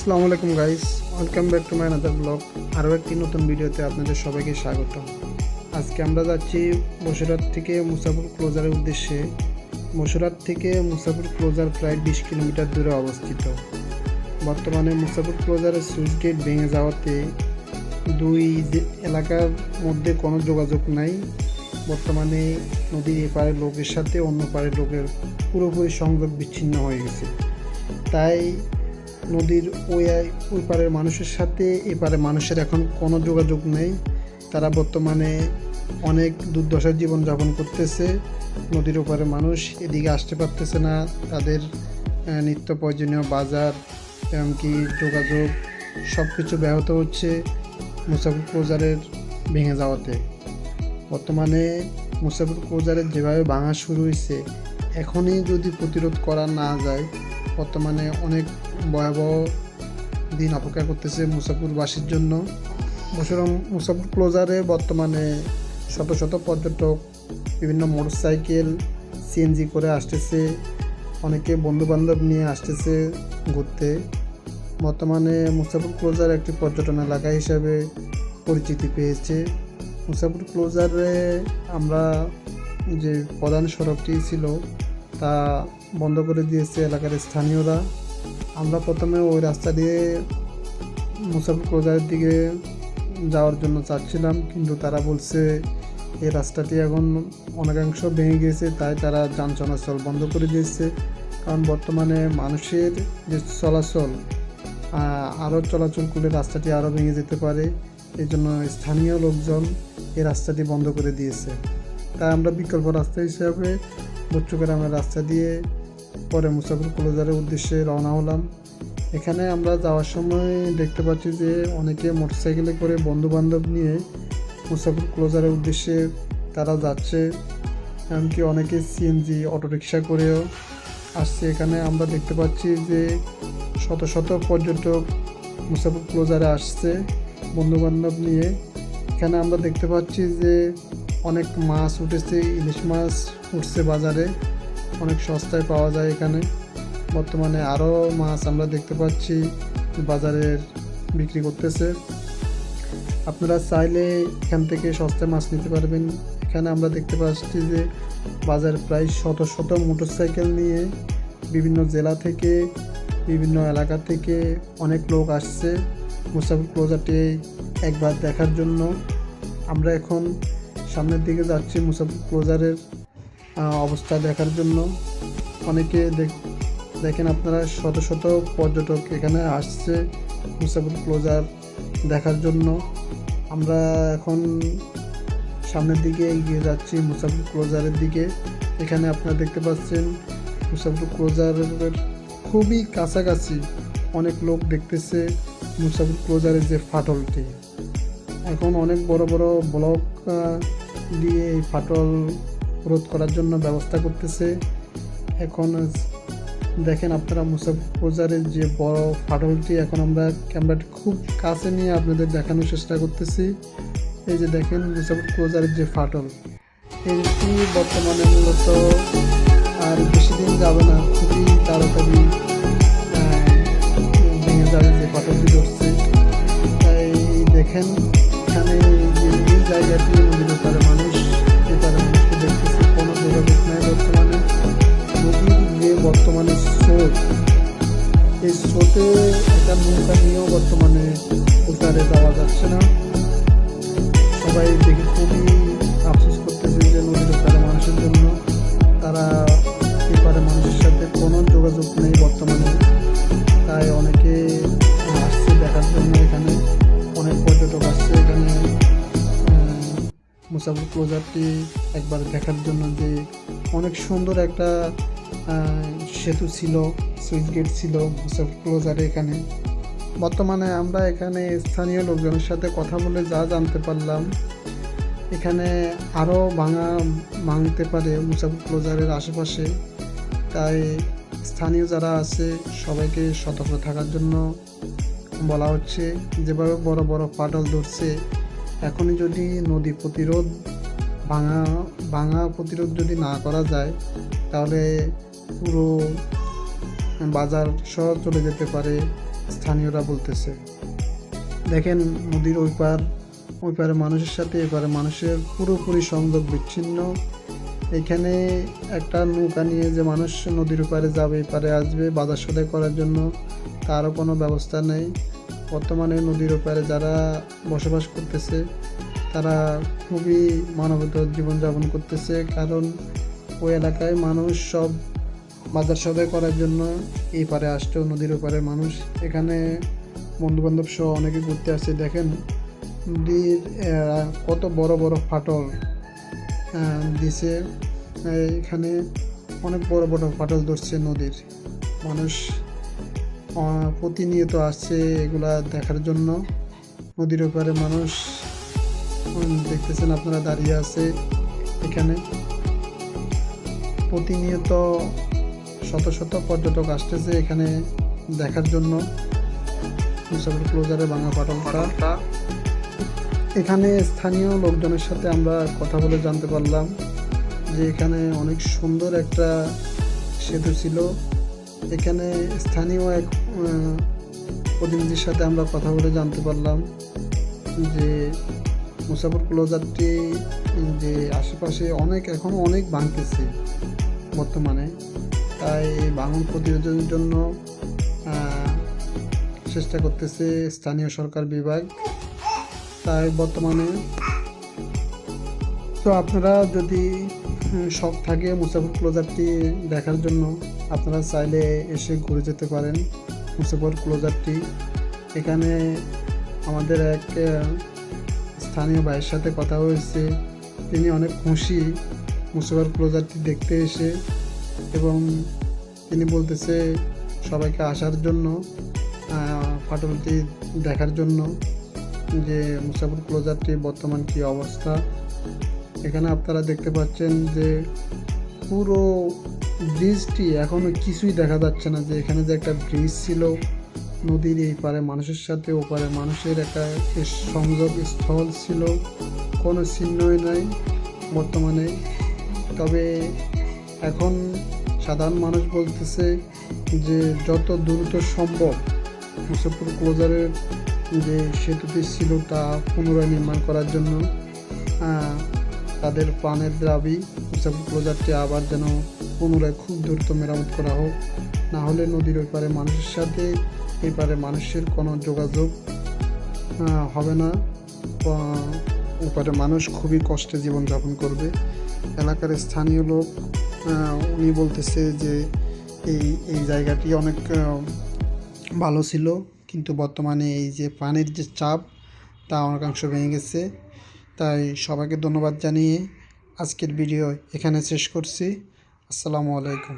আসসালামু আলাইকুম guys welcome back to my another blog আরও একটি নতুন ভিডিওতে আপনাদের সবাইকে স্বাগত আজকে আমরা যাচ্ছি বসিরহাট থেকে মুসাফর ক্লোজারের উদ্দেশ্যে। বসিরহাট থেকে মুসাফর ক্লোজার প্রায় বিশ কিলোমিটার দূরে অবস্থিত। বর্তমানে মুসাফর ক্লোজারের সুইচ গেট ভেঙে যাওয়াতে দুই এলাকার মধ্যে কোনো যোগাযোগ নাই। বর্তমানে নদীর এপারের লোকের সাথে অন্য পাড়ের লোকের পুরোপুরি সংযোগ বিচ্ছিন্ন হয়ে গেছে। তাই নদীর ওই ওই পারের মানুষের সাথে এপারে মানুষের এখন কোনো যোগাযোগ নেই। তারা বর্তমানে অনেক দুর্দশার জীবনযাপন করতেছে। নদীর ওপারে মানুষ এদিকে আসতে পারতেছে না। তাদের নিত্য প্রয়োজনীয় বাজার, এমনকি যোগাযোগ সব কিছু ব্যাহত হচ্ছে মুসাফির ক্লোজারের ভেঙে যাওয়াতে। বর্তমানে মুসাফির ক্লোজারের যেভাবে ভাঙা শুরু হয়েছে এখনই যদি প্রতিরোধ করা না যায়, বর্তমানে অনেক ভয়াবহ দিন অপেক্ষা করতেছে মুসাফিরবাসীর জন্য। মুসুরম মুসাফির ক্লোজারে বর্তমানে শত শত পর্যটক, বিভিন্ন মোটরসাইকেল সিএনজি করে আসতেছে, অনেকে বন্ধুবান্ধব নিয়ে আসতেছে ঘুরতে। বর্তমানে মুসাফির ক্লোজার একটি পর্যটন এলাকা হিসাবে পরিচিতি পেয়েছে। মুসাফির ক্লোজারে আমরা যে প্রধান সড়কটি ছিল, তা বন্ধ করে দিয়েছে এলাকার স্থানীয়রা। আমরা প্রথমে ওই রাস্তা দিয়ে মুসাফির ক্লোজারের দিকে যাওয়ার জন্য চাচ্ছিলাম, কিন্তু তারা বলছে এই রাস্তাটি এখন অনেকাংশ ভেঙে গিয়েছে তাই তারা যান চলাচল বন্ধ করে দিয়েছে। কারণ বর্তমানে মানুষের যে চলাচল আরও চলাচল করলে রাস্তাটি আরও ভেঙে যেতে পারে। এই জন্য স্থানীয় লোকজন এই রাস্তাটি বন্ধ করে দিয়েছে। তাই আমরা বিকল্প রাস্তা হিসাবে বচ্চগ্রামের রাস্তা দিয়ে পরে মুসাফির ক্লোজারের উদ্দেশ্যে রওনা হলাম। এখানে আমরা যাওয়ার সময় দেখতে পাচ্ছি যে অনেকে মোটরসাইকেলে করে বন্ধু বান্ধব নিয়ে মুসাফির ক্লোজারের উদ্দেশ্যে তারা যাচ্ছে। এমনকি অনেকে সিএনজি অটোরিকশা করেও আসছে। এখানে আমরা দেখতে পাচ্ছি যে শত শত পর্যটক মুসাফির ক্লোজারে আসছে বন্ধু বান্ধব নিয়ে। এখানে আমরা দেখতে পাচ্ছি যে অনেক মাছ উঠেছে, ইলিশ মাছ উঠছে বাজারে। অনেক সস্তায় পাওয়া যায় এখানে। বর্তমানে আরও মাছ আমরা দেখতে পাচ্ছি বাজারের বিক্রি করতেছে। আপনারা চাইলে এখান থেকে সস্তায় মাছ নিতে পারবেন। এখানে আমরা দেখতে পাচ্ছি যে বাজার প্রায় শত শত মোটরসাইকেল নিয়ে বিভিন্ন জেলা থেকে, বিভিন্ন এলাকা থেকে অনেক লোক আসছে মুসাফির ক্লোজারটি একবার দেখার জন্য। আমরা এখন সামনের দিকে যাচ্ছি মুসাফির ক্লোজারের অবস্থা দেখার জন্য। অনেকে দেখ- দেখেন আপনারা শত শত পর্যটক এখানে আসছে মুসাফির ক্লোজার দেখার জন্য। আমরা এখন সামনের দিকে এগিয়ে যাচ্ছি মুসাফির ক্লোজারের দিকে। এখানে আপনারা দেখতে পাচ্ছেন মুসাফির ক্লোজারের খুবই কাছাকাছি অনেক লোক দেখতেছে মুসাফির ক্লোজারের যে ফাটলটি। এখন অনেক বড় বড় ব্লক দিয়ে এই ফাটল রোধ করার জন্য ব্যবস্থা করতেছে। এখন দেখেন আপনারা মুসাফির ক্লোজারের যে বড় ফাটলটি, এখন আমরা ক্যামেরাটি খুব কাছে নিয়ে আপনাদের দেখানোর চেষ্টা করতেছি। এই যে দেখেন মুসাফির ক্লোজারের যে ফাটল। এটি বর্তমানে মূলত আর বেশি দিন যাবে না, খুবই তাড়াতাড়ি ভেঙে যাবে যে ফাটলটি ধরছে। তাই দেখেন এখানে দেখে খুবই আফসোস করতেছে যে নদীর ওপারে মানুষের জন্য, তারা এপারে মানুষের সাথে কোনো যোগাযোগ নেই বর্তমানে। তাই অনেকে আসছে দেখার জন্য এখানে, অনেক পর্যটক আসছে এখানে। মুসাফির ক্লোজারটি একবার দেখার জন্য যে অনেক সুন্দর একটা সেতু ছিল, সুইচ গেট ছিল মুসাফির ক্লোজারে এখানে। বর্তমানে আমরা এখানে স্থানীয় লোকজনের সাথে কথা বলে যা জানতে পারলাম এখানে আরও ভাঙা ভাঙতে পারে মুসাফির ক্লোজারের আশেপাশে। তাই স্থানীয় যারা আছে, সবাইকে সতর্ক থাকার জন্য বলা হচ্ছে, যেভাবে বড় বড় ফাটল ধরছে, এখনই যদি নদী প্রতিরোধ ভাঙা ভাঙা প্রতিরোধ যদি না করা যায়, তাহলে পুরো বাজার সহ চলে যেতে পারে, স্থানীয়রা বলতেছে। দেখেন নদীর ওই পার ওই পারে মানুষের সাথে, এপারে মানুষের পুরোপুরি সংযোগ বিচ্ছিন্ন। এখানে একটা নৌকা নিয়ে যে মানুষ নদীর পারে যাবে, এপারে আসবে বাজার সদাই করার জন্য, তারও কোনো ব্যবস্থা নেই। বর্তমানে নদীর ওপারে যারা বসবাস করতেছে, তারা খুবই মানবত জীবনযাপন করতেছে, কারণ ওই এলাকায় মানুষ সব বাজার সদাই করার জন্য এই পারে আসছে নদীর ওপারে মানুষ। এখানে বন্ধু বান্ধব সহ অনেকে ঘুরতে আসছে, দেখেন। কত বড় বড় ফাটল দিছে। এখানে অনেক বড় বড় ফাটল ধরছে নদীর। মানুষ প্রতিনিয়ত আসছে এগুলা দেখার জন্য। নদীর ওপারে মানুষ দেখতেছেন আপনারা দাঁড়িয়ে আছে এখানে। প্রতিনিয়ত শত শত পর্যটক আসতেছে এখানে দেখার জন্য। ক্লোজারে ভাঙা ফাটলটা। এখানে স্থানীয় লোকজনের সাথে আমরা কথা বলে জানতে পারলাম যে এখানে অনেক সুন্দর একটা সেতু ছিল। এখানে স্থানীয় এক প্রতিনিধির সাথে আমরা কথা বলে জানতে পারলাম যে মুসাফর ক্লোজারটি যে আশেপাশে অনেক এখনও অনেক ভাঙতেছে বর্তমানে। তাই ভাঙন প্রতিরোধের জন্য চেষ্টা করতেছে স্থানীয় সরকার বিভাগ। তাই বর্তমানে তো আপনারা যদি শখ থাকে মুসাফর ক্লোজারটি দেখার জন্য, আপনারা চাইলে এসে ঘুরে যেতে পারেন মুসাফর ক্লোজারটি এখানে আমাদের এক স্থানীয় ভাইয়ের সাথে কথা হয়েছে। তিনি অনেক খুশি মুসাফর ক্লোজারটি দেখতে এসে এবং তিনি বলতেছে সবাইকে আসার জন্য ফাটলটি দেখার জন্য। যে মুসাফর ক্লোজারটি বর্তমান কি অবস্থা। এখানে আপনারা দেখতে পাচ্ছেন যে পুরো ব্রিজটি এখনও কিছুই দেখা যাচ্ছে না। যে এখানে যে একটা ব্রিজ ছিল নদীর এই পারে মানুষের সাথে ওপারে মানুষের একটা সংযোগ স্থল ছিল, কোনো চিহ্নই নাই বর্তমানে। তবে এখন সাধারণ মানুষ বলতেছে যে যত দ্রুত সম্ভব মুসাফর ক্লোজারের যে সেতুটি ছিল তা পুনরায় নির্মাণ করার জন্য তাদের প্রাণের দাবি মুসাফর ক্লোজারটি আবার যেন পুনরায় খুব দ্রুত মেরামত করা হোক। না হলে নদীর ওই পারে মানুষের সাথে, এই পারে মানুষের কোনো যোগাযোগ হবে না। ওপারে মানুষ খুবই কষ্টে জীবনযাপন করবে। এলাকার স্থানীয় লোক উনি বলতেছে যে এই এই জায়গাটি অনেক ভালো ছিল। কিন্তু বর্তমানে এই যে পানির যে চাপ, তা অনেকাংশ ভেঙে গেছে। তাই সবাইকে ধন্যবাদ জানিয়ে আজকের ভিডিও এখানে শেষ করছি। আসসালামু আলাইকুম।